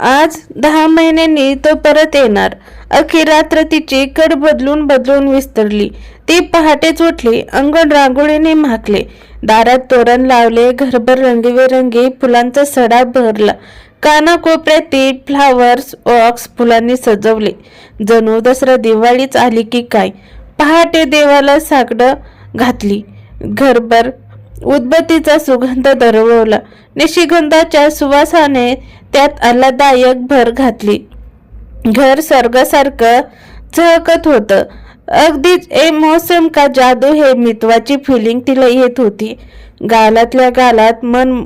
आज दहा महिन्यांनी तो परत येणार. अखेर रात्र तिची कड बदलून बदलून विस्तरली. ती पहाटेच उठली अंगण रांगोळीने माखले दारात तोरण लावले घरभर रंगीबेरंगी फुलांचा सडा भरला. कानाकोपऱ्यातील फ्लावर्स वॉक्स फुलांनी सजवले. जणू दसरा दिवाळीच आली की काय? पहाटे देवाला साकडं घातली. घरभर उदबत्तीचा सुगंध दरवला निशिगंधाच्या सुवासाने त्यात आल्हादायक भर घातली. घर स्वर्गासारखं चहकत होतं. अगदीच ए मोसम का जादू हे मितवाची फिलिंग तिला येत होती. गालातल्या गालात मन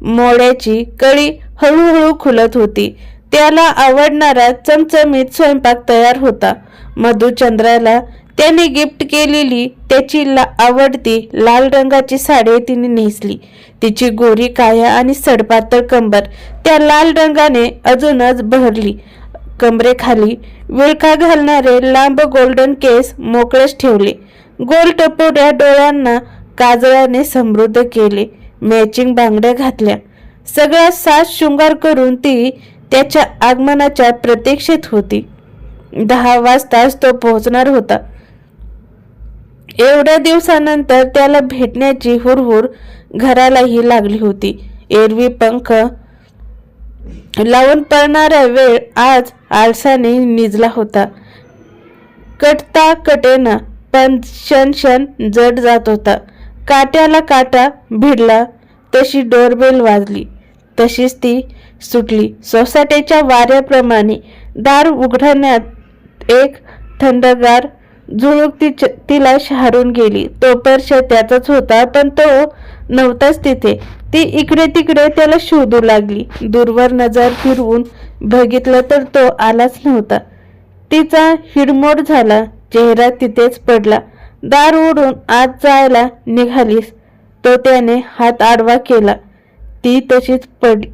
मोड्याची कळी हळूहळू खुलत होती. त्याला आवडणारा चमचमीत स्वयंपाक तयार होता. मधुचंद्राला त्याने गिफ्ट केलेली त्याची ला आवडती लाल रंगाची साडी तिने नेसली. तिची गोरी काया आणि सडपातळ कंबर त्या लाल रंगाने अजूनच बहरली कमरेखाली विळखा घालणारे लांब गोल्डन केस मोकळेच ठेवले. गोल टपोऱ्या डोळ्यांना काजळाने समृद्ध केले. मॅचिंग बांगड्या घातल्या. सगळा साज शृंगार करून ती त्याच्या आगमनाच्या प्रतीक्षेत होती. दहा वाजताच तो पोहोचणार होता. एवढ्या दिवसानंतर त्याला भेटण्याची हुरहुर घरालाही लागली होती. एरवी पंख लावून पडणारा वेळ आज आळसाने निजला होता. कटता कटेना पण क्षण क्षण जड जात होता. काट्याला काटा भिडला तशी डोरबेल वाजली तशीच ती सुटली. सोसाट्याच्या वाऱ्याप्रमाणे दार उघडण्यात एक थंडगार झुळूक ती तिला शहारून गेली. तो पर्श त्याचाच होता पण तो नव्हताच तिथे. ती इकडे तिकडे त्याला शोधू लागली. दूरवर नजर फिरवून बघितलं तर तो आलाच नव्हता. तिचा हिडमोड झाला. चेहरा तिथेच पडला. दार उडून आत जायला निघालीस. तो त्याने हात आडवा केला. ती तशीच पड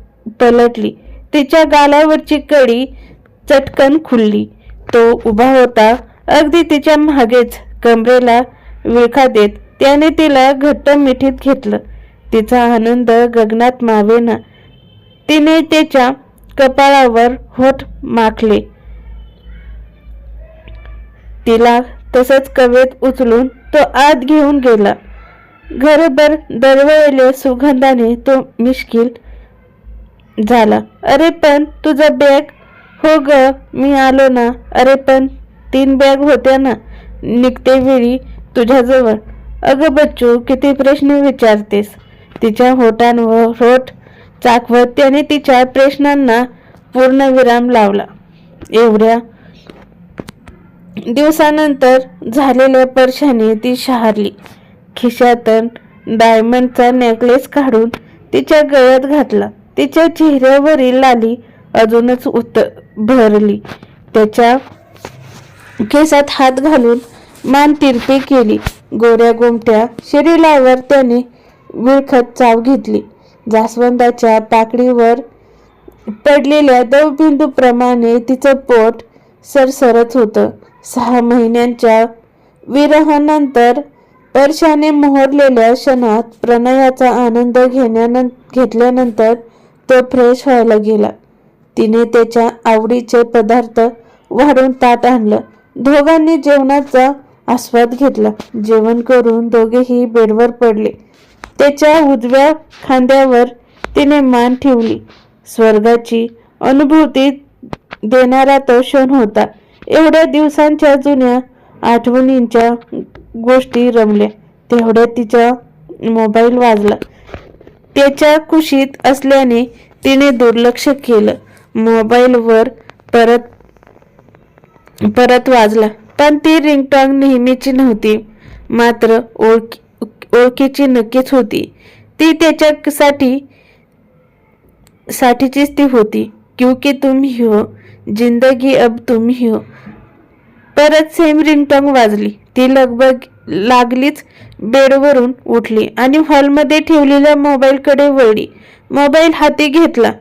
पलटली. तिच्या गालावरची कडी चटकन खुलली. तो उभा होता. अगदी तिच्या मागेच कमरेला विळखा देत त्याने तिला घट्ट मिठीत घेतलं. तिचा आनंद गगनात मावेना. तिने त्याच्या कपाळावर होठ माखले. तिला तसंच कवेत उचलून तो आत घेऊन गेला. घरभर दरवळलेल्या सुगंधाने तो मिश्किल झाला. अरे पण तुझा बॅग हो ग मी आलो ना. अरे पण तीन बॅग होत्या ना निघते वेळी तुझ्याजवळ. अगं बच्चू किती प्रश्न विचारतेस. तिच्या होटांवर होठ चाकवत त्याने तिच्या प्रश्नांना पूर्ण विराम लावला. एवढ्या दिवसानंतर झालेल्या परशाने ती शहारली. खिशातून डायमंडचा नेकलेस काढून तिच्या गळ्यात घातला. तिच्या चेहऱ्यावरील लाली अजूनच उत भरली. त्याच्या केसात हात घालून मान तिरपी केली. गोऱ्या गोमट्या शरीरावर त्याने विळखत चाव घेतली. जास्वंदाच्या पाकळीवर पडलेल्या दवबिंदूप्रमाणे तिचं पोट सरसरत होतं. सहा महिन्यांच्या विरहानंतर परशाने मोहरलेल्या क्षणात प्रणयाचा आनंद घेण्यानं घेतल्यानंतर तो फ्रेश व्हायला गेला. तिने त्याच्या आवडीचे पदार्थ वाढून ताट आणलं. दोघांनी जेवणाचा आस्वाद घेतला. जेवण करून दोघेही बेडवर पडले. त्याच्या उजव्या खांद्यावर तिने मान ठेवली. स्वर्गाची अनुभूती देणारा तो क्षण होता. एवढ्या दिवसांच्या जुन्या आठवणींच्या गोष्टी रमल्या. तेवढ्या तिचा मोबाईल वाजला. त्याच्या कुशीत असल्याने तिने दुर्लक्ष केलं. मोबाईलवर परत परत वाजला. पण ती रिंगटॉंग नेहमीची नव्हती. मात्र ओळखी ओळखीची नक्कीच होती. ती त्याच्यासाठी साठीचीच ती होती. क्योंकि तुम ही हो जिंदगी अब तुम ही हो परत सेम रिंगटॉंग वाजली. ती लगबग लागलीच बेडवरून उठली आणि हॉलमध्ये ठेवलेल्या मोबाईलकडे वळली. मोबाईल हाती घेतला.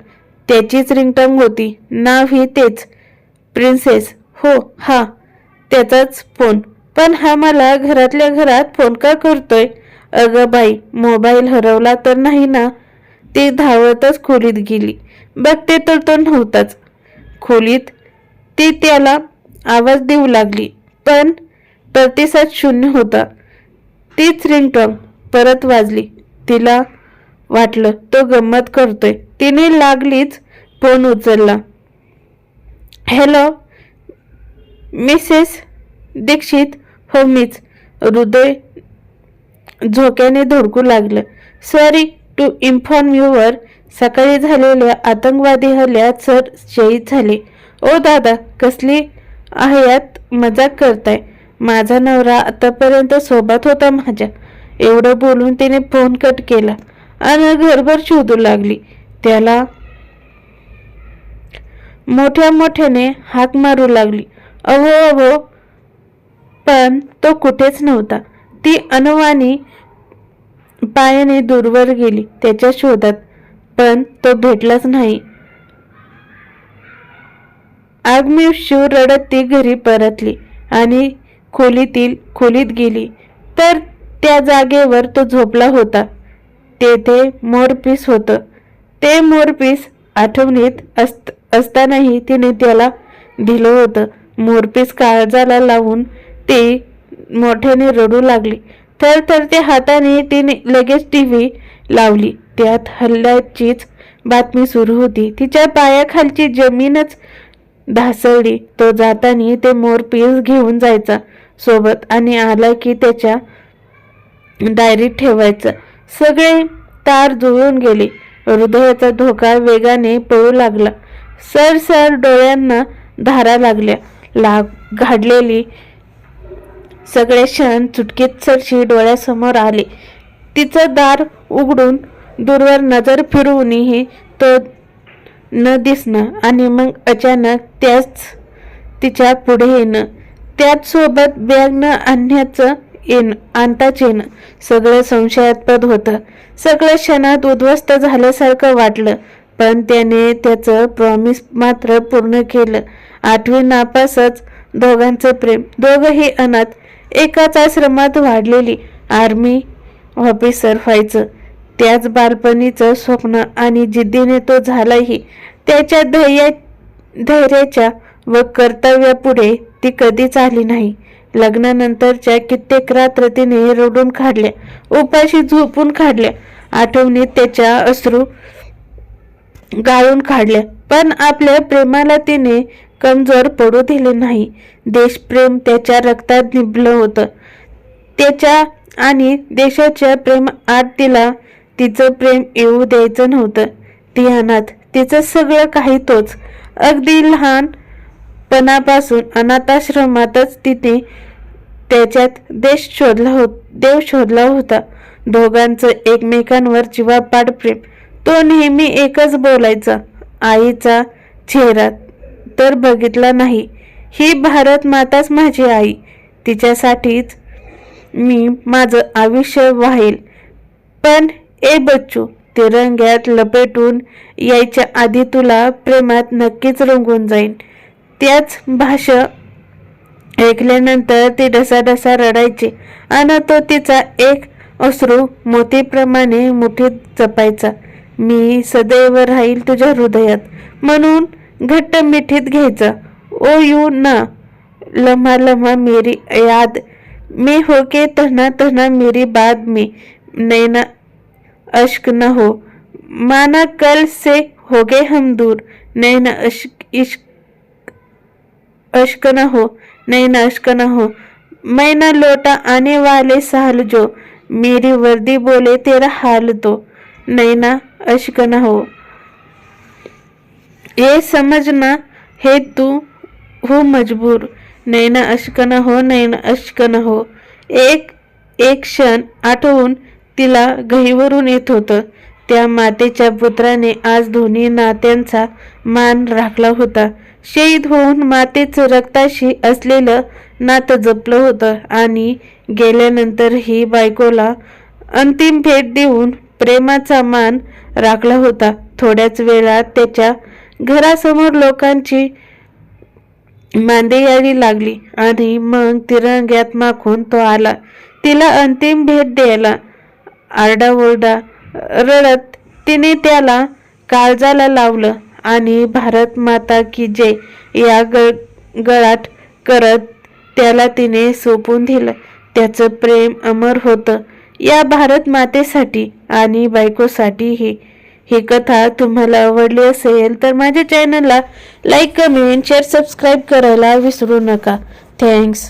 त्याचीच रिंगटॉंग होती. नाव ही तेच. प्रिन्सेस. हो हा त्याचाच फोन. पण हा मला घरातल्या घरात फोन का करतोय? अगं बाई मोबाईल हरवला तर नाही ना? ती धावतच खोलीत गेली. बघते तर तो नव्हताच. खोलीत ती त्याला आवाज देऊ लागली. पण प्रतिसाद शून्य होता. तीच रिंगटोन परत वाजली. तिला वाटलं तो गंमत करतोय. तिने लागलीच फोन उचलला. हॅलो मिसेस दीक्षित हो मीच. हृदय झोक्याने धडकू लागलं. सॉरी टू इन्फॉर्म युवर सकाळी झालेल्या आतंकवादी हल्ल्यात सर शहीद झाले. ओ दादा कसली आयात मजाक करताय? माझा नवरा आतापर्यंत सोबत होता माझ्या. एवढं बोलून तिने फोन कट केला आणि घरभर शोधू लागली. त्याला मोठ्या मोठ्याने हाक मारू लागली. अहो अहो. पण तो कुठेच नव्हता. ती अनवानी पायाने दूरवर गेली त्याच्या शोधात. पण तो भेटलाच नाही. आगमिव रडत ती घरी परतली आणि खोलीतील खोलीत गेली. तर त्या जागेवर तो झोपला होता. तेथे मोरपीस होतं. ते मोरपीस आठवणीत असत असतानाही तिने त्याला दिलं होतं. मोरपीस काळजाला लावून ते मोठ्याने रडू लागली. तर तर त्या हाताने तिने लगेच टी व्ही लावली. त्यात हल्ल्याचीच बातमी सुरू होती. तिच्या पायाखालची जमीनच ढासळली. तो जाताना ते मोरपीस घेऊन जायचा सोबत आणि आला की त्याच्या डायरीत ठेवायचं. सगळे तार जुळून गेले. हृदयाचा धोका वेगाने पळू लागला. सर सर डोळ्यांना धारा लागल्या. लाग घाडलेली सगळे क्षण चुटकीत सरशी डोळ्यासमोर आले. तिचं दार उघडून दूरवर नजर फिरवूनही तो न दिसणं आणि मग अचानक त्याच तिच्या पुढे येणं त्याच सोबत बॅग न आणण्याचं येणं आणताच येणं सगळं संशयास्पद होतं. सगळं क्षणात उद्ध्वस्त झाल्यासारखं वाटलं. पण त्याने त्याचं प्रॉमिस मात्र पूर्ण केलं. आठवी नापासच दोघांचं प्रेम. दोघंही अनाथ. एकाच आश्रमात वाढलेली आर्मी ऑफिसर व्हायचं. त्याच बालपणीचं स्वप्न आणि जिद्दीने तो झालाही. त्याच्या धैर्या धैर्याच्या व कर्तव्यापुढे ती कधीच आली नाही. लग्नानंतरच्या कित्येक रात्र तिने रडून काढल्या. उपाशी झोपून काढल्या. आठवणीत त्याच्या अश्रू गाळून काढल्या पण आपल्या प्रेमाला तिने कमजोर पडू दिले नाही. देशप्रेम त्याच्या रक्तात निभलं होतं. त्याच्या आणि देशाच्या प्रेम आत तिला तिचं प्रेम येऊ द्यायचं नव्हतं. ती अनाथ तिचं सगळं काही तोच. अगदी लहानपणापासून अनाथाश्रमातच तिने त्याच्यात देश शोधला हो देव शोधला होता. दोघांचं एकमेकांवर जीवापाड प्रेम. तो नेहमी एकच बोलायचा आईचा चेहरा तर बघितला नाही. ही भारत माताच माझी आई. तिच्यासाठीच मी माझं आयुष्य वाहील. पण ए बच्चू तिरंग्यात लपेटून यायच्या आधी तुला प्रेमात नक्कीच रंगून जाईन. त्याच भाषा ऐकल्यानंतर ती डसाडसा रडायची आणि तो तिचा एक अश्रू मोतीप्रमाणे मुठीत जपायचा. मी सदैव राहील तुझ्या हृदयात. म्हणून घट्ट मिठीत घ्यायचा. ओ यू ना. लम्हा लम्हा मेरी याद. में होके तहना तहना मेरी बात में. नैना अश्क न हो. माना कल से हो गए हम दूर. नैना अश्क इश्क अश्क न हो. नैना अश्क न हो. मैं ना लौटा आने वाले साल जो. मेरी वर्दी बोले तेरा हाल तो नैना अश्क न हो. ये समझना है तू हो मजबूर. नैना अशकना हो नैना अश्क न हो. एक एक क्षण आठवून तिला गहीवरून येत होतं. त्या मातेच्या पुत्राने आज दोन्ही नात्यांचा मान राखला होता. शहीद होऊन मातेचं रक्ताशी असलेलं नातं जपलं होतं आणि गेल्यानंतर ही बायकोला अंतिम भेट देऊन प्रेमाचा मान राखला होता. थोड्याच वेळात त्याच्या घरासमोर लोकांची मांदेयारी लागली आणि मग तिरंग्यात माखून तो आला. तिला अंतिम भेट द्यायला आरडाओरडा रडत तिने त्याला काळजाला लावलं आणि भारत माता की जय या गळाट करत त्याला तिने सोपून दिलं. त्याचं प्रेम अमर होतं. या भारत मातेसाठी आणि बायकोसाठीही ही कथा तुम्हाला आवडली असेल तर माझ्या चॅनलला लाईक कमेंट शेअर सबस्क्राईब करायला विसरू नका. थँक्स